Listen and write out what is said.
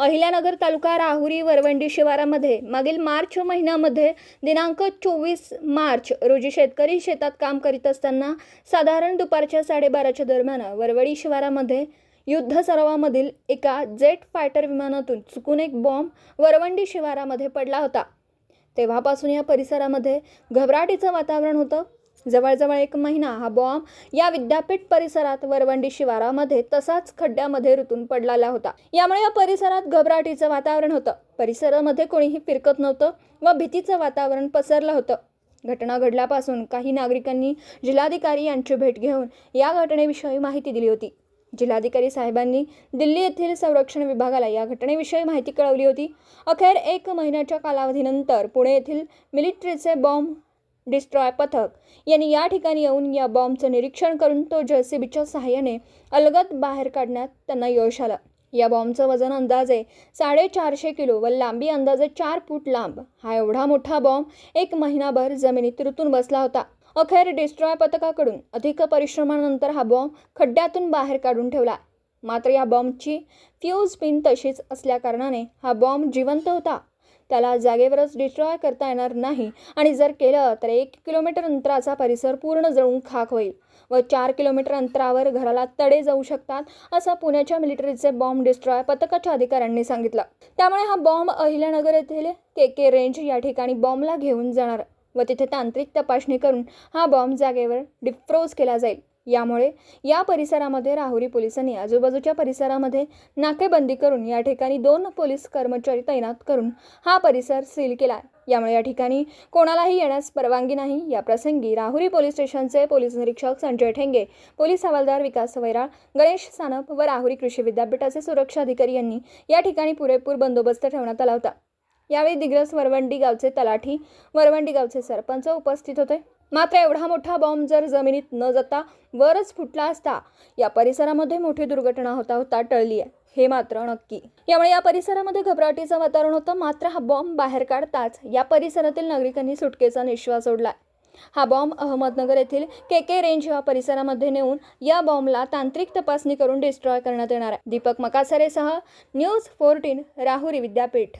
अहिल्यानगर तालुका राहुरी वरवंडी शिवारामध्ये मागील मार्च महिन्यामध्ये दिनांक चोवीस मार्च रोजी शेतकरी शेतात काम करीत असताना साधारण दुपारच्या साडेबाराच्या दरम्यान वरवडी शिवारामध्ये युद्ध सरावामधील एका जेट फायटर विमानातून चुकून एक बॉम्ब वरवंडी शिवारामध्ये पडला होता. तेव्हापासून या परिसरामध्ये घबराटीचं वातावरण होतं. जवळजवळ एक महिना हा बॉम्ब या विद्यापीठ परिसरात वरवंडी शिवारामध्ये तसाच खड्ड्यामध्ये रुतून पडलेला होता. यामुळे या परिसरात घबराटीचं वातावरण होतं. परिसरामध्ये कोणीही फिरकत नव्हतं व भीतीचं वातावरण पसरलं होतं. घटना घडल्यापासून काही नागरिकांनी जिल्हाधिकारी यांची भेट घेऊन या घटनेविषयी माहिती दिली होती. जिल्हाधिकारी साहेबांनी दिल्ली येथील संरक्षण विभागाला या घटनेविषयी माहिती कळवली होती. अखेर एक महिन्याच्या कालावधीनंतर पुणे येथील मिलिटरीचे बॉम्ब डिस्ट्रॉय पथक. यांनी या ठिकाणी येऊन या बॉम्बचं निरीक्षण करून तो जेसीबीच्या सहाय्याने अलगद बाहेर काढण्यात त्यांना यश आलं. या बॉम्बचं वजन अंदाजे साडेचारशे किलो व लांबी अंदाजे चार फूट लांब. हा एवढा मोठा बॉम्ब एक महिनाभर जमिनीत रुतून बसला होता. अखेर डिस्ट्रॉय पथकाकडून अधिक परिश्रमानंतर हा बॉम्ब खड्ड्यातून बाहेर काढून ठेवला. मात्र या बॉम्बची फ्यूज पिन तशीच असल्याकारणाने हा बॉम्ब जिवंत होता. त्याला जागेवरच डिस्ट्रॉय करता येणार नाही. आणि जर केलं तर एक किलोमीटर अंतराचा परिसर पूर्ण जळून खाक होईल. व चार किलोमीटर अंतरावर घराला तडे जाऊ शकतात असं पुण्याच्या मिलिटरीचे बॉम्ब डिस्ट्रॉय पथकाच्या अधिकाऱ्यांनी सांगितलं. त्यामुळे हा बॉम्ब अहिल्यानगर येथील के के रेंज या ठिकाणी बॉम्बला घेऊन जाणार. व तिथे तांत्रिक तपासणी करून हा बॉम्ब जागेवर डिफ्रोज केला जाईल. यामुळे या परिसरामध्ये राहुरी पोलिसांनी आजूबाजूच्या परिसरामध्ये नाकेबंदी करून या ठिकाणी दोन पोलीस कर्मचारी तैनात करून हा परिसर सील केला. यामुळे या ठिकाणी कोणालाही येण्यास परवानगी नाही. या प्रसंगी राहुरी पोलीस स्टेशनचे पोलीस निरीक्षक संजय ठेंगे पोलीस हवालदार विकास वैराळ गणेश सानप व राहुरी कृषी विद्यापीठाचे सुरक्षा अधिकारी यांनी या ठिकाणी पुरेपूर बंदोबस्त ठेवण्यात आला होता. यावेळी दिग्रस वरवंडी गावचे तलाठी वरवंडी गावचे सरपंच उपस्थित होते. मात्र एवढा मोठा बॉम्ब जर जमिनीत न जाता वरच फुटला असता या परिसरामध्ये मोठी दुर्घटना होता होता टळली आहे. हे मात्र नक्की. यामुळे या परिसरामध्ये घबराटीचं वातावरण होतं मात्र हा बॉम्ब बाहेर काढताच या परिसरातील नागरिकांनी सुटकेचा निश्वास सोडला. हा बॉम्ब अहमदनगर येथील के के रेंज या परिसरामध्ये नेऊन या बॉम्बला तांत्रिक तपासणी करून डिस्ट्रॉय करण्यात येणार आहे. दीपक मकासरेसह न्यूज फोर्टीन राहुरी विद्यापीठ.